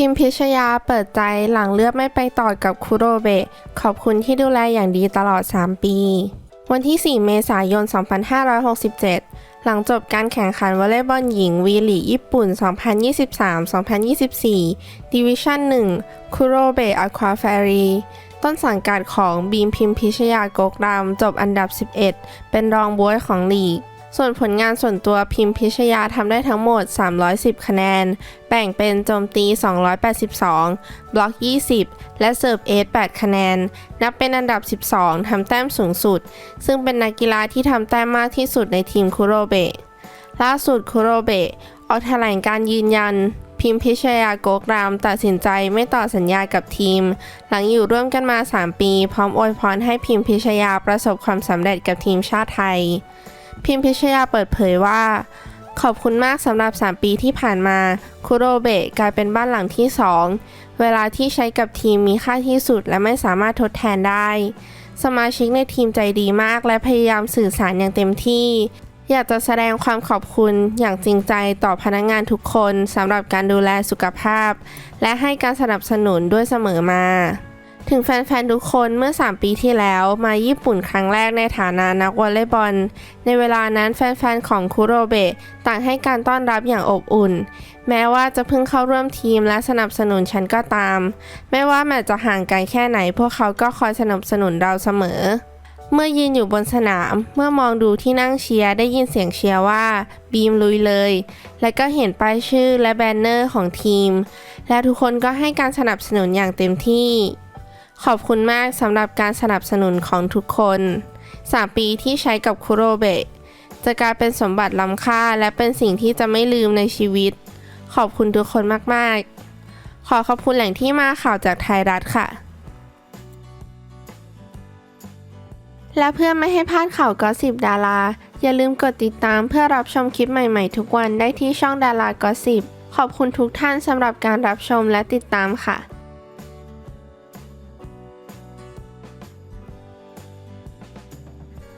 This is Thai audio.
พิมพิชยาเปิดใจหลังเลือกไม่ไปต่อกับคุโรเบะ ขอบคุณที่ดูแลอย่างดีตลอด 3 ปี วันที่ 4 เมษายน 2567 หลังจบการแข่งขันวอลเลย์บอลหญิงวีลีญี่ปุ่น 2023-2024 ดิวิชั่น 1 คุโรเบะอควาแฟรีต้นสังกัดของบีมพิมพิชยาโกกรำจบอันดับ 11 เป็นรองบวยของลีก ส่วนผลงานส่วนตัวพิมพิชยาทำได้ทั้งหมด 310 คะแนน แบ่งเป็นโจมตี 282 บล็อก 20 และเสิร์ฟเอส8คะแนน นับเป็นอันดับ 12 ทำแต้มสูงสุด ซึ่งเป็นนักกีฬาที่ทำแต้มมากที่สุดในทีมคุโรเบะ ล่าสุดคุโรเบะออกแถลงการยืนยัน พิมพิชยาโกกรามตัดสินใจไม่ต่อสัญญากับทีม หลังอยู่ร่วมกันมา 3 ปี พร้อมอวยพรให้พิมพิชยาประสบความสำเร็จกับทีมชาติไทย พิมพิชยาเปิดเผยว่า ขอบคุณมากสำหรับ 3 ปีที่ผ่านมา คุโรเบะกลายเป็นบ้านหลังที่ 2 เวลาที่ใช้กับทีมมีค่าที่สุดและไม่สามารถทดแทนได้ สมาชิกในทีมใจดีมากและพยายามสื่อสารอย่างเต็มที่ อยากจะแสดงความขอบคุณอย่างจริงใจต่อพนักงานทุกคนสำหรับการดูแลสุขภาพ และให้การสนับสนุนด้วยเสมอมา ถึงแฟนๆ ทุกคนเมื่อ 3 ปีที่แล้วมาญี่ปุ่นครั้งแรกในฐานะนักวอลเลย์บอล ในเวลานั้นแฟนๆ ของคุโรเบะต่างให้การต้อนรับอย่างอบอุ่น แม้ว่าจะเพิ่งเข้าร่วมทีมและสนับสนุนฉันก็ตาม ไม่ว่าแมตช์จะห่างไกลแค่ไหน พวกเขาก็คอยสนับสนุนเราเสมอ เมื่อยืนอยู่บนสนาม เมื่อมองดูที่นั่งเชียร์ได้ยินเสียงเชียร์ว่าบีมลุยเลย และก็เห็นป้ายชื่อและแบนเนอร์ของทีม และทุกคนก็ให้การสนับสนุนอย่างเต็มที่ ขอบคุณมากสำหรับการสนับสนุนของทุกคน 3 ปีที่ใช้กับคุโรเบะจะกลายเป็นสมบัติล้ำค่าและเป็นสิ่งที่จะไม่ลืมในชีวิต ขอบคุณทุกคนมาก ๆ ขอขอบคุณแหล่งที่มาข่าวจากไทยรัฐค่ะ และเพื่อไม่ให้พลาดข่าวก็สิบดารา อย่าลืมกดติดตามเพื่อรับชมคลิปใหม่ ๆ ทุกวันได้ที่ช่องดารากอสิบขอบคุณทุกท่านสำหรับการรับชมและติดตามค่ะ